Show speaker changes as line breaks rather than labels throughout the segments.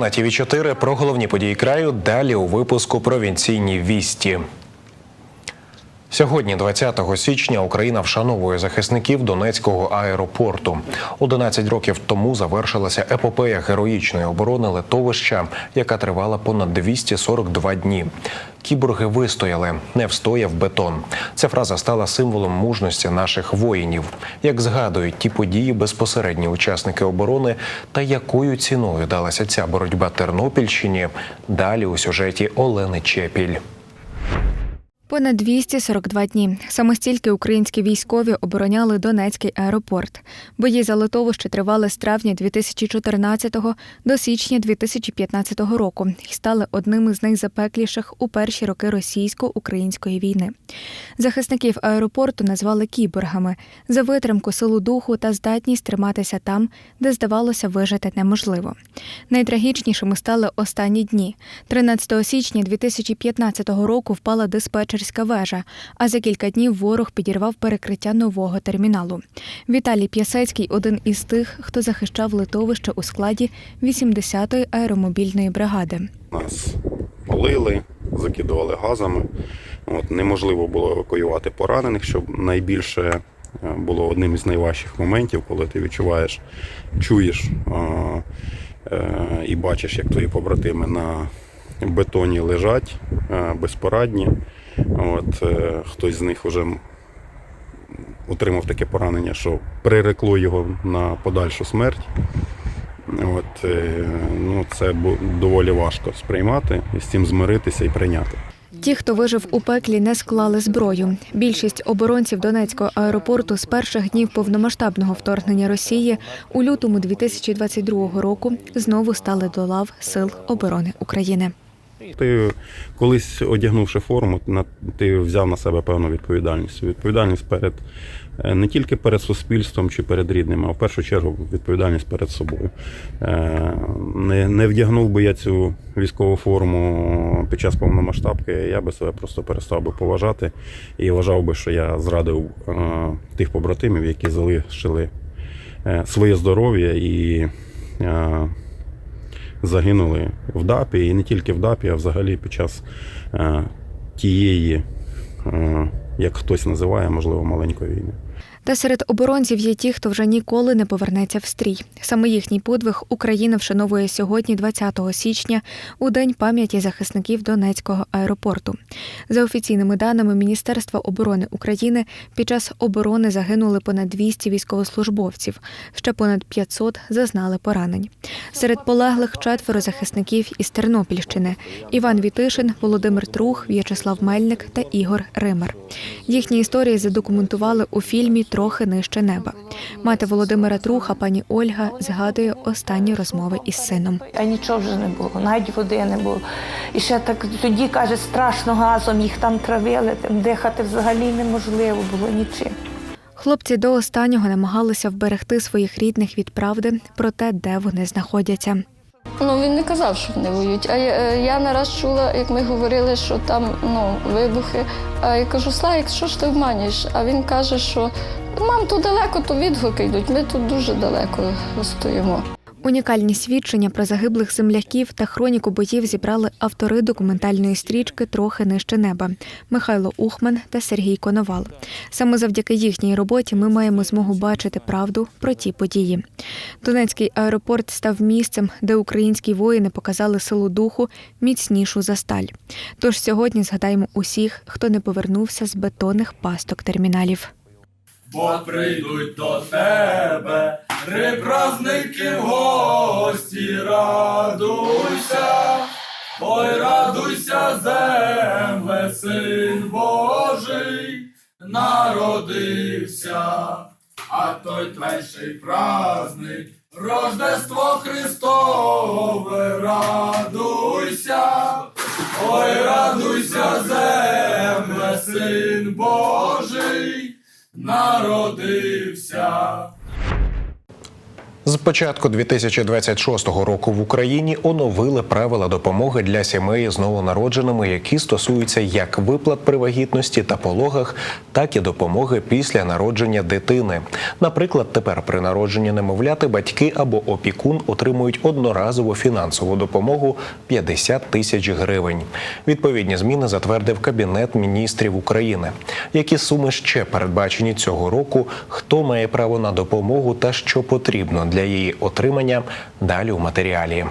На ТІВІ 4 про головні події краю. Далі у випуску провінційні вісті. Сьогодні, 20 січня, Україна вшановує захисників Донецького аеропорту. 11 років тому завершилася епопея героїчної оборони литовища, яка тривала понад 242 дні. Кіборги вистояли, не встояв бетон. Ця фраза стала символом мужності наших воїнів. Як згадують ті події безпосередні учасники оборони та якою ціною далася ця боротьба Тернопільщині. Далі у сюжеті Олени Чепіль.
Понад 242 дні. Саме стільки українські військові обороняли Донецький аеропорт. Бої за литовище тривали з травня 2014 до січня 2015 року і стали одним із найзапекліших у перші роки російсько-української війни. Захисників аеропорту назвали кіборгами за витримку, силу духу та здатність триматися там, де здавалося вижити неможливо. Найтрагічнішими стали останні дні. 13 січня 2015 року впала диспетчерська вежа, а за кілька днів ворог підірвав перекриття нового терміналу. Віталій П'ясецький один із тих, хто захищав литовище у складі 80-ї аеромобільної бригади.
Нас полили, закидували газами. От, неможливо було евакуювати поранених, що найбільше е, було одним із найважчих моментів, коли ти відчуваєш, чуєш е, е, і бачиш, як твої побратими на бетоні лежать е, безпорадні. От, е, хтось з них вже отримав таке поранення, що прирекло його на подальшу смерть. От, е, ну, це доволі важко сприймати з цим змиритися і прийняти.
Ті, хто вижив у пеклі, не склали зброю. Більшість оборонців Донецького аеропорту з перших днів повномасштабного вторгнення Росії у лютому 2022 року знову стали до лав Сил оборони України.
Ти колись одягнувши форму, ти взяв на себе певну відповідальність. Відповідальність перед е, не тільки перед суспільством чи перед рідними, а в першу чергу відповідальність перед собою. Е, Не, не вдягнув би я цю військову форму під час повномасштабки, я би себе просто перестав би поважати і вважав би, що я зрадив е, тих побратимів, які залишили своє здоров'я і. Загинули в ДАПі, і не тільки в ДАПі, а взагалі під час е, тієї, е, як хтось називає, можливо, маленької війни.
Та серед оборонців є ті, хто вже ніколи не повернеться в стрій. Саме їхній подвиг Україна вшановує сьогодні, 20 січня, у день пам'яті захисників Донецького аеропорту. За офіційними даними Міністерства оборони України, під час оборони загинули понад 200 військовослужбовців, ще понад 500 зазнали поранень. Серед полеглих четверо захисників із Тернопільщини: Іван Вітишин, Володимир Трух, В'ячеслав Мельник та Ігор Ример. Їхні історії задокументували у фільмі Трохи нижче неба. Мати Володимира Труха, пані Ольга, згадує останні розмови із сином.
А нічого вже не було, навіть води не було. І ще так тоді каже, страшно газом їх там травили, там дихати взагалі неможливо було нічим.
Хлопці до останнього намагалися вберегти своїх рідних від правди про те, де вони знаходяться.
Ну він не казав, що вони воюють. А я, е, я не чула, як ми говорили, що там ну, вибухи. А я кажу, Славік, що ж ти обманюєш? А він каже, що мам, тут далеко, то відгуки йдуть. Ми тут дуже далеко стоїмо.
Унікальні свідчення про загиблих земляків та хроніку боїв зібрали автори документальної стрічки Трохи нижче неба Михайло Ухман та Сергій Коновал. Саме завдяки їхній роботі ми маємо змогу бачити правду про ті події. Донецький аеропорт став місцем, де українські воїни показали силу духу міцнішу за сталь. Тож сьогодні згадаємо усіх, хто не повернувся з бетонних пасток терміналів.
бо прийдуть до тебе, три праздники в гості, радуйся, ой, радуйся, земле, син Божий, народився, а той перший праздник, Рождество Христове, радуйся, ой, радуйся, земле, син Божий народився.
З початку 2026 року в Україні оновили правила допомоги для сімей з новонародженими, які стосуються як виплат при вагітності та пологах, так і допомоги після народження дитини. Наприклад, тепер при народженні немовляти батьки або опікун отримують одноразову фінансову допомогу 50 тисяч гривень. Відповідні зміни затвердив Кабінет міністрів України. Які суми ще передбачені цього року? Хто має право на допомогу та що потрібно для її отримання? Далі у матеріалі.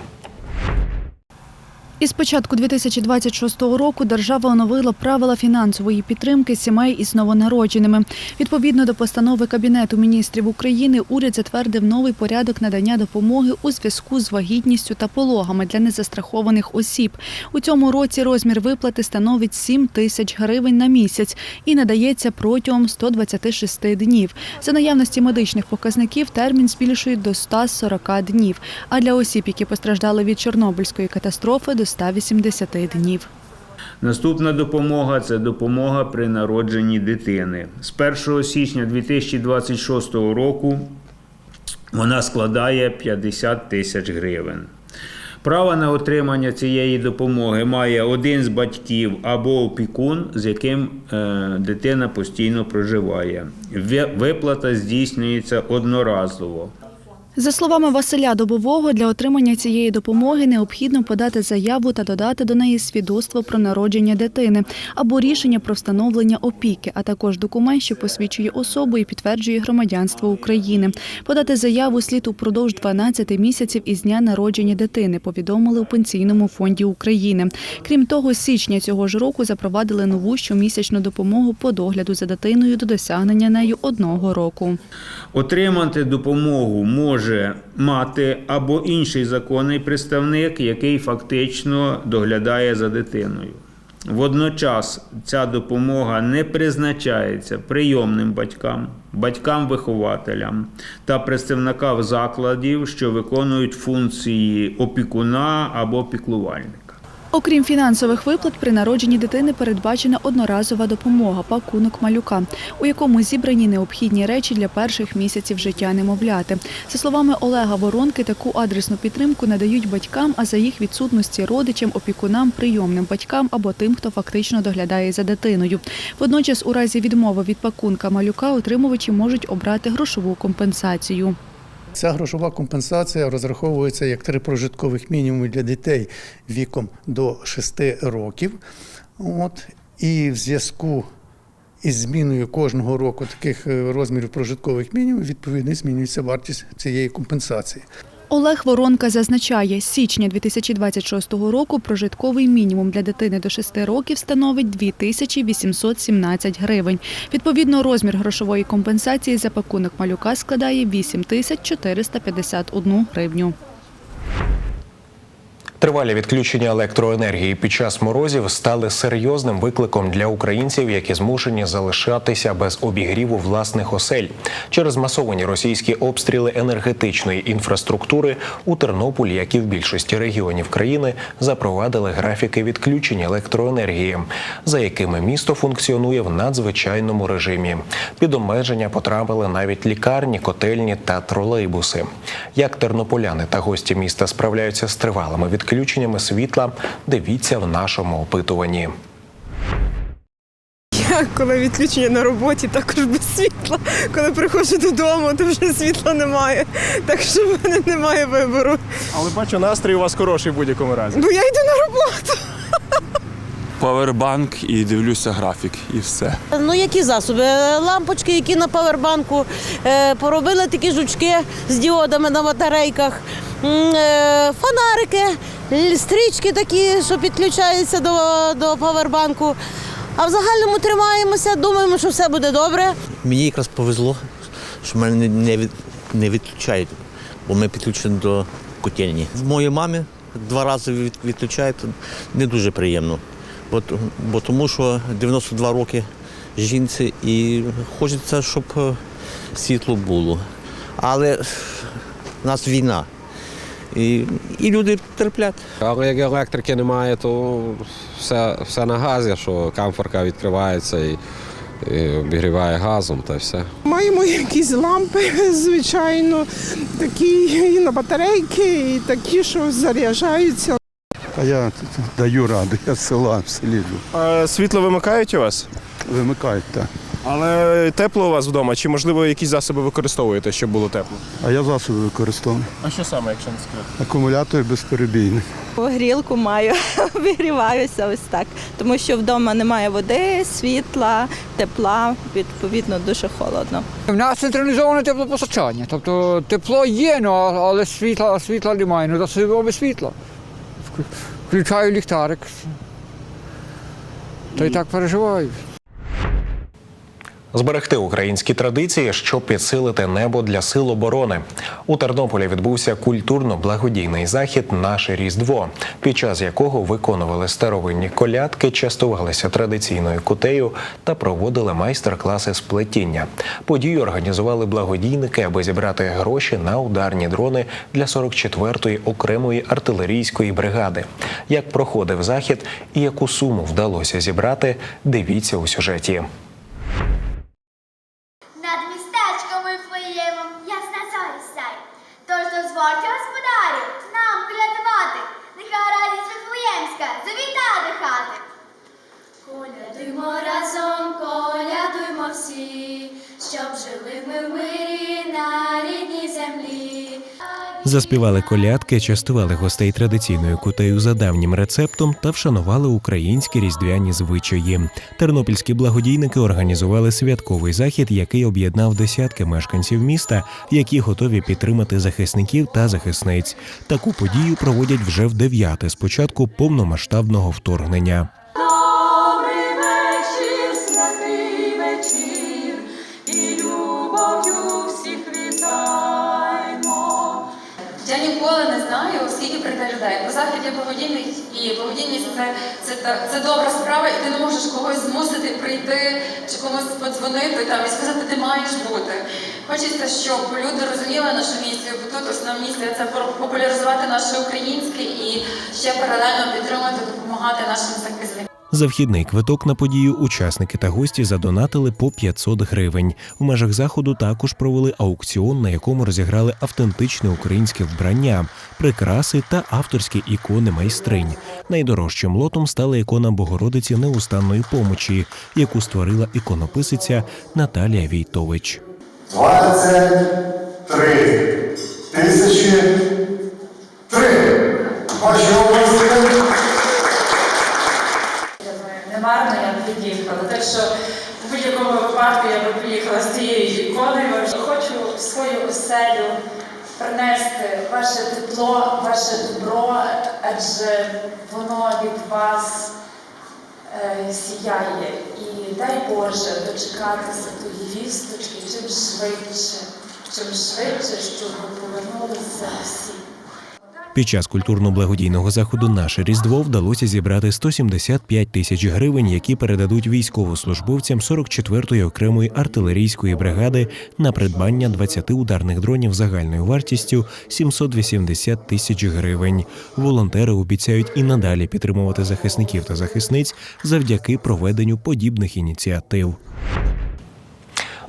Із початку 2026 року держава оновила правила фінансової підтримки сімей із новонародженими. Відповідно до постанови Кабінету міністрів України, уряд затвердив новий порядок надання допомоги у зв'язку з вагітністю та пологами для незастрахованих осіб. У цьому році розмір виплати становить 7 тисяч гривень на місяць і надається протягом 126 днів. За наявності медичних показників термін збільшують до 140 днів. А для осіб, які постраждали від Чорнобильської катастрофи, до 180 днів.
Наступна допомога це допомога при народженні дитини. З 1 січня 2026 року вона складає 50 тисяч гривень. Право на отримання цієї допомоги має один з батьків або опікун, з яким е, дитина постійно проживає. Ви- Виплата здійснюється одноразово.
За словами Василя Добового, для отримання цієї допомоги необхідно подати заяву та додати до неї свідоцтво про народження дитини або рішення про встановлення опіки, а також документ, що посвідчує особу і підтверджує громадянство України. Подати заяву слід упродовж 12 місяців із дня народження дитини, повідомили у Пенсійному фонді України. Крім того, з січня цього ж року запровадили нову щомісячну допомогу по догляду за дитиною до досягнення нею одного року.
Отримати допомогу може мати або інший законний представник, який фактично доглядає за дитиною. Водночас ця допомога не призначається прийомним батькам, батькам-вихователям та представникам закладів, що виконують функції опікуна або піклувальника.
Окрім фінансових виплат, при народженні дитини передбачена одноразова допомога пакунок малюка, у якому зібрані необхідні речі для перших місяців життя немовляти. За словами Олега Воронки, таку адресну підтримку надають батькам, а за їх відсутності родичам, опікунам, прийомним батькам або тим, хто фактично доглядає за дитиною. Водночас, у разі відмови від пакунка малюка, отримувачі можуть обрати грошову компенсацію.
Ця грошова компенсація розраховується як три прожиткових мінімуми для дітей віком до 6 років. От. І в зв'язку із зміною кожного року таких е, розмірів прожиткових мінімумів відповідно змінюється вартість цієї компенсації.
Олег Воронка зазначає, з січня 2026 року прожитковий мінімум для дитини до 6 років становить 2817 гривень. Відповідно, розмір грошової компенсації за пакунок малюка складає 8451 гривню.
Тривалі відключення електроенергії під час морозів стали серйозним викликом для українців, які змушені залишатися без обігріву власних осель. Через масовані російські обстріли енергетичної інфраструктури у Тернополі, як і в більшості регіонів країни, запровадили графіки відключення електроенергії, за якими місто функціонує в надзвичайному режимі. Під обмеження потрапили навіть лікарні, котельні та тролейбуси. Як тернополяни та гості міста справляються з тривалими відключеннями світла, дивіться в нашому опитуванні.
Я коли відключення на роботі, також без світла. Коли приходжу додому, то вже світла немає. Так що в мене немає вибору.
Але бачу, настрій у вас хороший в будь-якому разі.
Бо я йду на роботу.
Павербанк і дивлюся графік, і все.
Ну, які засоби? Лампочки, які на павербанку, е, поробили такі жучки з діодами на батарейках, е, фонарики, стрічки такі, що підключаються до, до павербанку. А в загальному тримаємося, думаємо, що все буде добре.
Мені якраз повезло, що мене не- від, не відключають, бо ми підключені до котельні. В моїй мамі два рази від, відключають, не дуже приємно. Бо, бо тому що 92 роки жінці і хочеться, щоб е, світло було. Але в нас війна. І, і люди терплять.
Але як електрики немає, то все, все на газі, що камфорка відкривається і і обігріває газом та все.
Маємо якісь лампи, звичайно, такі і на батарейки, і такі, що заряджаються.
А я даю раду, я з села в селі.
А світло вимикають у вас?
Вимикають так.
Але тепло у вас вдома, чи можливо якісь засоби використовуєте, щоб було тепло?
А я засоби використовую.
А що саме, якщо не секрет?
Акумулятор безперебійний.
Грілку маю, обігріваюся ось так, тому що вдома немає води, світла, тепла, відповідно дуже холодно.
У нас централізоване теплопостачання. Тобто тепло є, ну, але світла, світла немає. Ну, то собі без світла. Включаю ліхтарик. Та й так переживаю.
Зберегти українські традиції, щоб підсилити небо для сил оборони. У Тернополі відбувся культурно-благодійний захід Наше Різдво, під час якого виконували старовинні колядки, частувалися традиційною кутею та проводили майстер-класи з плетіння. Подію організували благодійники, аби зібрати гроші на ударні дрони для 44-ї окремої артилерійської бригади. Як проходив захід і яку суму вдалося зібрати, дивіться у сюжеті.
Колядуймо разом, колядуймо всі, щоб жили ми в мирі на рідній землі.
Заспівали колядки, частували гостей традиційною кутею за давнім рецептом та вшанували українські різдвяні звичаї. Тернопільські благодійники організували святковий захід, який об'єднав десятки мешканців міста, які готові підтримати захисників та захисниць. Таку подію проводять вже в дев'яте з початку повномасштабного вторгнення.
Захід є благодійний і благодійність це, це, це добра справа, і ти не можеш когось змусити прийти чи комусь подзвонити там і сказати, ти маєш бути. Хочеться, щоб люди розуміли нашу місію, бо тут основна місія це популяризувати наше українське і ще паралельно підтримати, допомагати нашим захисникам.
За вхідний квиток на подію учасники та гості задонатили по 500 гривень. В межах заходу також провели аукціон, на якому розіграли автентичне українське вбрання, прикраси та авторські ікони майстринь. Найдорожчим лотом стала ікона Богородиці неустанної помочі, яку створила іконописиця Наталія Війтович.
23 тисячі три.
Приїхала. Так що в будь-якому випадку я би приїхала з цією іконою. Хочу в свою оселю принести ваше тепло, ваше добро, адже воно від вас е, сіяє. І дай Боже дочекатися тої вісточки чим швидше, чим швидше, щоб повернулися всі.
Під час культурно-благодійного заходу наше різдво вдалося зібрати 175 тисяч гривень, які передадуть військовослужбовцям 44-ї окремої артилерійської бригади на придбання 20 ударних дронів загальною вартістю 780 тисяч гривень. Волонтери обіцяють і надалі підтримувати захисників та захисниць завдяки проведенню подібних ініціатив.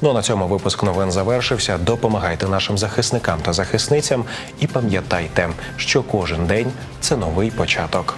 Ну а на цьому випуск новин завершився. Допомагайте нашим захисникам та захисницям і пам'ятайте, що кожен день це новий початок.